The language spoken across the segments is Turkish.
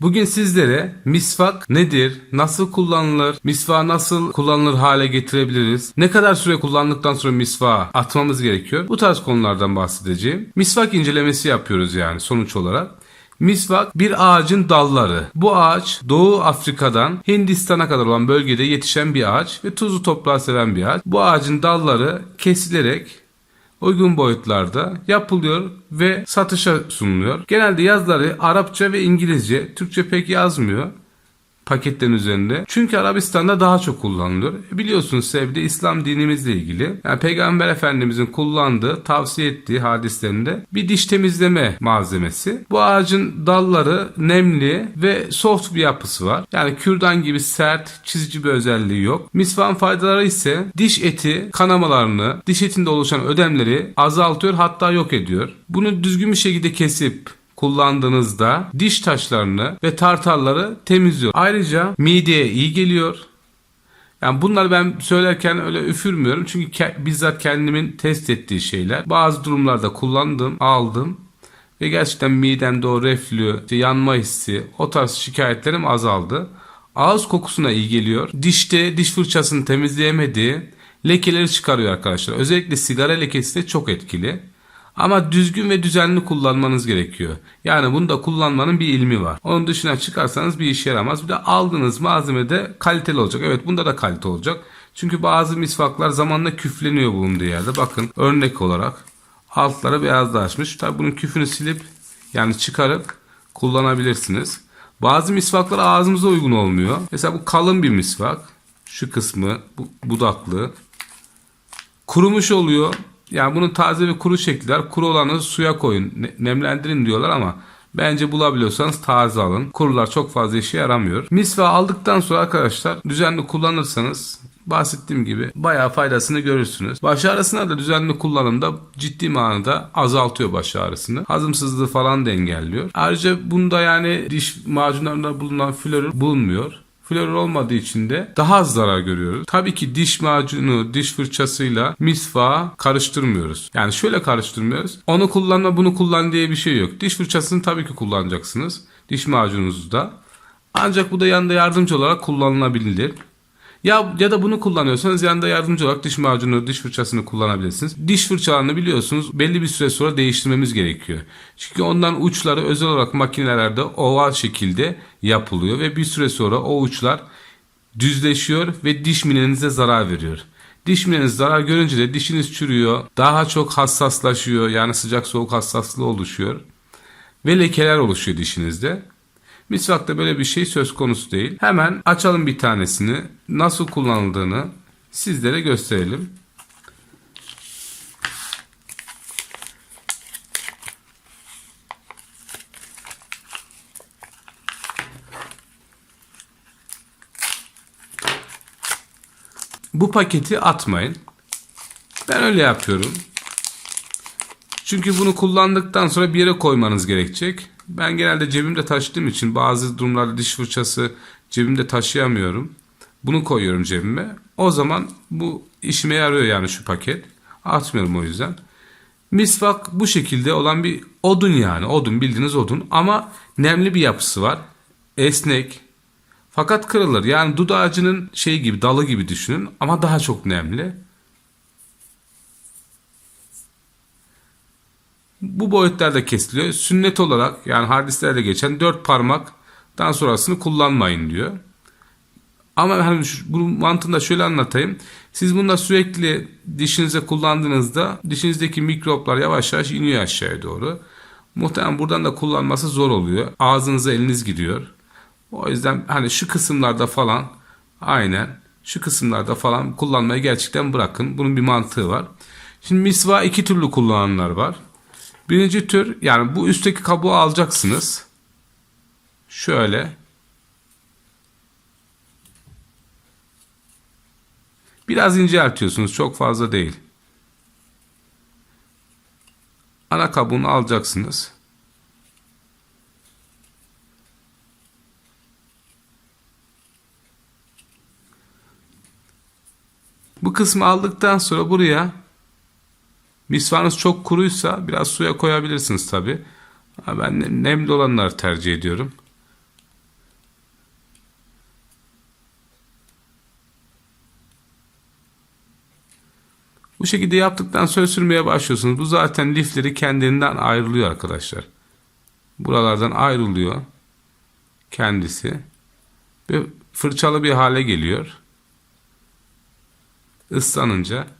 Bugün sizlere misvak nedir, nasıl kullanılır, misvağı nasıl kullanılır hale getirebiliriz, ne kadar süre kullandıktan sonra misvağı atmamız gerekiyor. Bu tarz konulardan bahsedeceğim. Misvak incelemesi yapıyoruz yani sonuç olarak. Misvak bir ağacın dalları. Bu ağaç Doğu Afrika'dan Hindistan'a kadar olan bölgede yetişen bir ağaç ve tuzlu toprağı seven bir ağaç. Bu ağacın dalları kesilerek uygun boyutlarda yapılıyor ve satışa sunuluyor. Genelde yazıları Arapça ve İngilizce, Türkçe pek yazmıyor paketlerin üzerinde. Çünkü Arabistan'da daha çok kullanılıyor. E Biliyorsunuz sevdi İslam dinimizle ilgili. Yani Peygamber Efendimizin kullandığı, tavsiye ettiği hadislerinde bir diş temizleme malzemesi. Bu ağacın dalları nemli ve soft bir yapısı var. Yani kürdan gibi sert, çizici bir özelliği yok. Misvan faydaları ise diş eti kanamalarını, diş etinde oluşan ödemleri azaltıyor hatta yok ediyor. Bunu düzgün bir şekilde kesip kullandığınızda diş taşlarını ve tartarları temizliyor. Ayrıca mideye iyi geliyor. Yani bunları ben söylerken öyle üfürmüyorum çünkü ke- bizzat kendimin test ettiği şeyler. Bazı durumlarda kullandım, aldım ve gerçekten midemde o reflü, işte yanma hissi, o tarz şikayetlerim azaldı. Ağız kokusuna iyi geliyor. Dişte diş fırçasını temizleyemediği lekeleri çıkarıyor arkadaşlar. Özellikle sigara lekesi de çok etkili. Ama düzgün ve düzenli kullanmanız gerekiyor. Yani bunu da kullanmanın bir ilmi var. Onun dışına çıkarsanız bir işe yaramaz. Bir de aldığınız malzeme de kaliteli olacak. Evet bunda da kalite olacak. Çünkü bazı misvaklar zamanla küfleniyor bulunduğu yerde. Bakın örnek olarak altlara beyazlaşmış. Tabi bunun küfünü silip yani çıkarıp kullanabilirsiniz. Bazı misvaklar ağzımıza uygun olmuyor. Mesela bu kalın bir misvak. Şu kısmı bu, budaklı. Kurumuş oluyor. Yani bunun taze ve kuru şekli var. Kuru olanı suya koyun. ne- Nemlendirin diyorlar ama bence bulabiliyorsanız taze alın. Kurular çok fazla işe yaramıyor. Misva aldıktan sonra arkadaşlar düzenli kullanırsanız bahsettiğim gibi bayağı faydasını görürsünüz. Baş ağrısına da düzenli kullanımda ciddi manada azaltıyor baş ağrısını. Hazımsızlığı falan da engelliyor. Ayrıca bunda yani diş macunlarında bulunan florür bulunmuyor. Florür olmadığı için de daha az zarar görüyoruz. Tabii ki diş macunu, diş fırçasıyla misvağı karıştırmıyoruz. Yani şöyle karıştırmıyoruz. Onu kullanma bunu kullan diye bir şey yok. Diş fırçasını tabii ki kullanacaksınız. Diş macununuzu da. Ancak bu da yanında yardımcı olarak kullanılabilir. Ya ya da bunu kullanıyorsanız yanında yardımcı olarak diş macunu, diş fırçasını kullanabilirsiniz. Diş fırçalarını biliyorsunuz belli bir süre sonra değiştirmemiz gerekiyor. Çünkü ondan uçları özel olarak makinelerde oval şekilde yapılıyor ve bir süre sonra o uçlar düzleşiyor ve diş minenize zarar veriyor. Diş mineniz zarar görünce de dişiniz çürüyor, daha çok hassaslaşıyor yani sıcak soğuk hassaslığı oluşuyor ve lekeler oluşuyor dişinizde. Misvakta böyle bir şey söz konusu değil. Hemen açalım bir tanesini. Nasıl kullanıldığını sizlere gösterelim. Bu paketi atmayın. Ben öyle yapıyorum. Çünkü bunu kullandıktan sonra bir yere koymanız gerekecek. Ben genelde cebimde taşıdığım için bazı durumlarda diş fırçası cebimde taşıyamıyorum. Bunu koyuyorum cebime. O zaman bu işime yarıyor yani şu paket. Atmıyorum o yüzden. Misvak bu şekilde olan bir odun yani. Odun bildiğiniz odun ama nemli bir yapısı var. Esnek. Fakat kırılır. Yani dud ağacının şey gibi dalı gibi düşünün ama daha çok nemli. Bu boyutlarda kesiliyor. Sünnet olarak yani hadislerde geçen dört parmaktan sonrasını kullanmayın diyor. Ama hani şu, bunun mantığını da şöyle anlatayım. Siz bunda sürekli dişinize kullandığınızda dişinizdeki mikroplar yavaş yavaş iniyor aşağıya doğru. Muhtemelen buradan da kullanması zor oluyor. Ağzınıza eliniz gidiyor. O yüzden hani şu kısımlarda falan aynen şu kısımlarda falan kullanmayı gerçekten bırakın. Bunun bir mantığı var. Şimdi misva iki türlü kullananlar var. Birinci tür yani bu üstteki kabuğu alacaksınız. Şöyle. Biraz inceltiyorsunuz. Çok fazla değil. Ana kabuğunu alacaksınız. Bu kısmı aldıktan sonra buraya Misvanız çok kuruysa biraz suya koyabilirsiniz tabi. Ben nemli olanları tercih ediyorum. Bu şekilde yaptıktan sonra sürmeye başlıyorsunuz. Bu zaten lifleri kendinden ayrılıyor arkadaşlar. Buralardan ayrılıyor kendisi. Ve fırçalı bir hale geliyor. Islanınca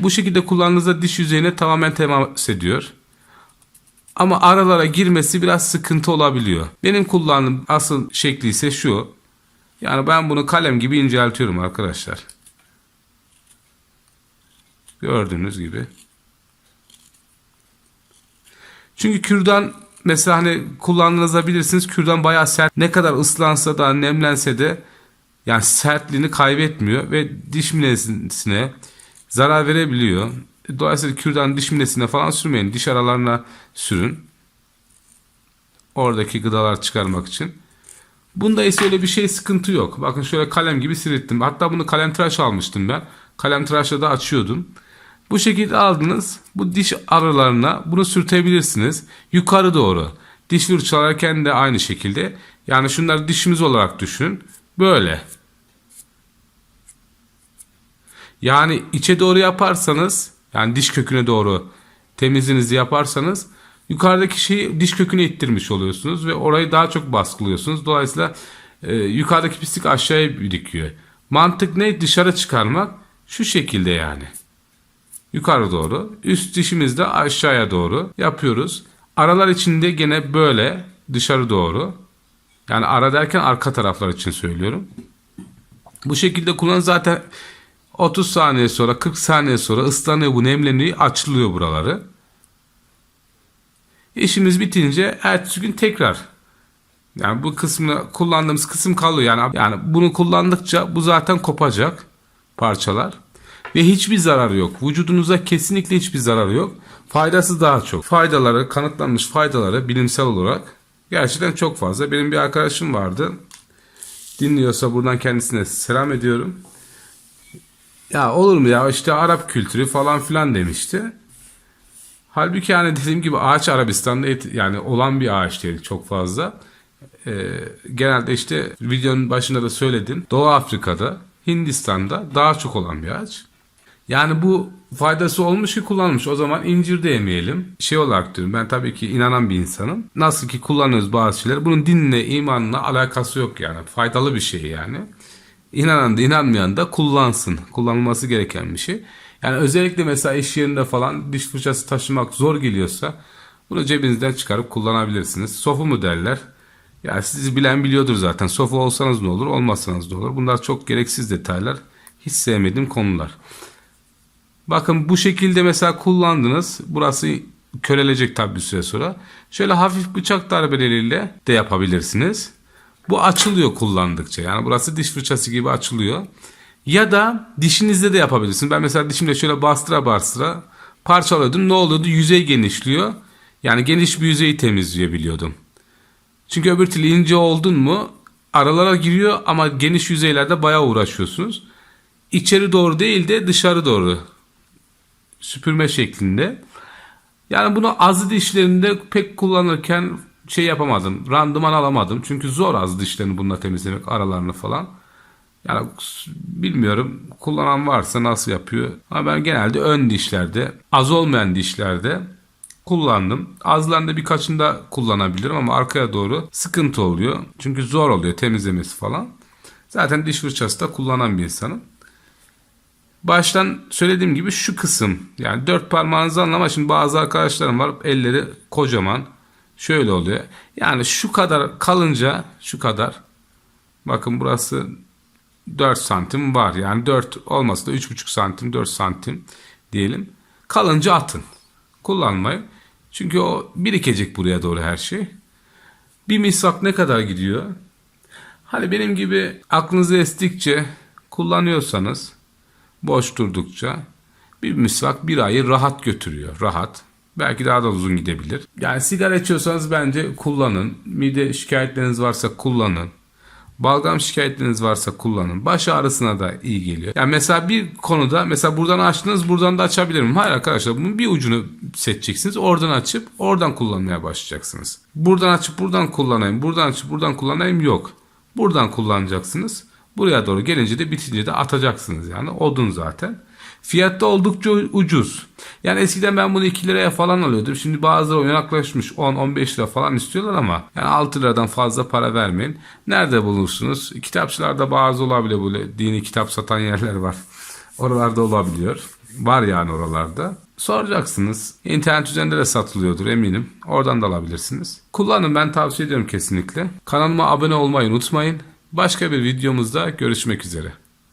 bu şekilde kullandığınızda diş yüzeyine tamamen temas ediyor. Ama aralara girmesi biraz sıkıntı olabiliyor. Benim kullandığım asıl şekli ise şu. Yani ben bunu kalem gibi inceltiyorum arkadaşlar. Gördüğünüz gibi. Çünkü kürdan mesela hani kullandığınızda bilirsiniz kürdan bayağı sert. Ne kadar ıslansa da nemlense de yani sertliğini kaybetmiyor ve diş minesine zarar verebiliyor. Dolayısıyla kürdan diş minesine falan sürmeyin. Diş aralarına sürün. Oradaki gıdalar çıkarmak için. Bunda ise öyle bir şey sıkıntı yok. Bakın şöyle kalem gibi sırıttım. Hatta bunu kalem tıraş almıştım ben. Kalem tıraşla da açıyordum. Bu şekilde aldınız. Bu diş aralarına bunu sürtebilirsiniz. Yukarı doğru. Diş fırçalarken de aynı şekilde. Yani şunları dişimiz olarak düşünün. Böyle. Yani içe doğru yaparsanız yani diş köküne doğru temizliğinizi yaparsanız yukarıdaki şeyi diş köküne ittirmiş oluyorsunuz ve orayı daha çok baskılıyorsunuz. Dolayısıyla e, yukarıdaki pislik aşağıya birikiyor. Mantık ne? Dışarı çıkarmak. Şu şekilde yani. Yukarı doğru. Üst dişimiz de aşağıya doğru yapıyoruz. Aralar içinde gene böyle dışarı doğru. Yani ara derken arka taraflar için söylüyorum. Bu şekilde kullan zaten 30 saniye sonra 40 saniye sonra ıslanıyor bu nemleniyor açılıyor buraları. İşimiz bitince ertesi gün tekrar yani bu kısmını kullandığımız kısım kalıyor yani yani bunu kullandıkça bu zaten kopacak parçalar ve hiçbir zararı yok. Vücudunuza kesinlikle hiçbir zararı yok. Faydası daha çok. Faydaları kanıtlanmış faydaları bilimsel olarak gerçekten çok fazla. Benim bir arkadaşım vardı. Dinliyorsa buradan kendisine selam ediyorum. Ya olur mu ya işte Arap kültürü falan filan demişti. Halbuki yani dediğim gibi ağaç Arabistan'da et, yani olan bir ağaç değil çok fazla. Ee, genelde işte videonun başında da söyledim. Doğu Afrika'da, Hindistan'da daha çok olan bir ağaç. Yani bu faydası olmuş ki kullanılmış. O zaman incir de yemeyelim. Şey olarak diyorum ben tabii ki inanan bir insanım. Nasıl ki kullanıyoruz bazı şeyler. Bunun dinle, imanla alakası yok yani. Faydalı bir şey yani. İnanan da inanmayan da kullansın. Kullanılması gereken bir şey. Yani özellikle mesela iş yerinde falan diş fırçası taşımak zor geliyorsa bunu cebinizden çıkarıp kullanabilirsiniz. Sofu mu derler? Yani sizi bilen biliyordur zaten. Sofu olsanız ne olur, olmazsanız ne olur. Bunlar çok gereksiz detaylar. Hiç sevmediğim konular. Bakın bu şekilde mesela kullandınız. Burası körelecek tabi bir süre sonra. Şöyle hafif bıçak darbeleriyle de yapabilirsiniz. Bu açılıyor kullandıkça. Yani burası diş fırçası gibi açılıyor. Ya da dişinizde de yapabilirsiniz. Ben mesela dişimle şöyle bastıra bastıra parçalıyordum. Ne oluyordu? Yüzey genişliyor. Yani geniş bir yüzeyi temizleyebiliyordum. Çünkü öbür türlü ince oldun mu aralara giriyor ama geniş yüzeylerde bayağı uğraşıyorsunuz. İçeri doğru değil de dışarı doğru süpürme şeklinde. Yani bunu azı dişlerinde pek kullanırken şey yapamadım. Randıman alamadım. Çünkü zor az dişlerini bununla temizlemek aralarını falan. Yani bilmiyorum kullanan varsa nasıl yapıyor. Ama ben genelde ön dişlerde az olmayan dişlerde kullandım. Azlarında birkaçında kullanabilirim ama arkaya doğru sıkıntı oluyor. Çünkü zor oluyor temizlemesi falan. Zaten diş fırçası da kullanan bir insanım. Baştan söylediğim gibi şu kısım yani dört parmağınızı anlama şimdi bazı arkadaşlarım var elleri kocaman şöyle oluyor. Yani şu kadar kalınca şu kadar bakın burası 4 santim var yani 4 olmasa da 3,5 santim 4 santim diyelim. Kalınca atın kullanmayın. Çünkü o birikecek buraya doğru her şey. Bir misvak ne kadar gidiyor? Hani benim gibi aklınızı estikçe kullanıyorsanız boş durdukça bir misvak bir ayı rahat götürüyor. Rahat. Belki daha da uzun gidebilir. Yani sigara içiyorsanız bence kullanın. Mide şikayetleriniz varsa kullanın. Balgam şikayetleriniz varsa kullanın. Baş ağrısına da iyi geliyor. Yani mesela bir konuda mesela buradan açtınız buradan da açabilirim. Hayır arkadaşlar bunun bir ucunu seçeceksiniz. Oradan açıp oradan kullanmaya başlayacaksınız. Buradan açıp buradan kullanayım. Buradan açıp buradan kullanayım yok. Buradan kullanacaksınız. Buraya doğru gelince de bitince de atacaksınız yani. Odun zaten. Fiyatta oldukça ucuz. Yani eskiden ben bunu 2 liraya falan alıyordum. Şimdi bazıları yaklaşmış 10-15 lira falan istiyorlar ama yani 6 liradan fazla para vermeyin. Nerede bulursunuz? Kitapçılarda bazı olabiliyor böyle dini kitap satan yerler var. Oralarda olabiliyor. Var yani oralarda. Soracaksınız. İnternet üzerinde de satılıyordur eminim. Oradan da alabilirsiniz. Kullanın ben tavsiye ediyorum kesinlikle. Kanalıma abone olmayı unutmayın. Başka bir videomuzda görüşmek üzere.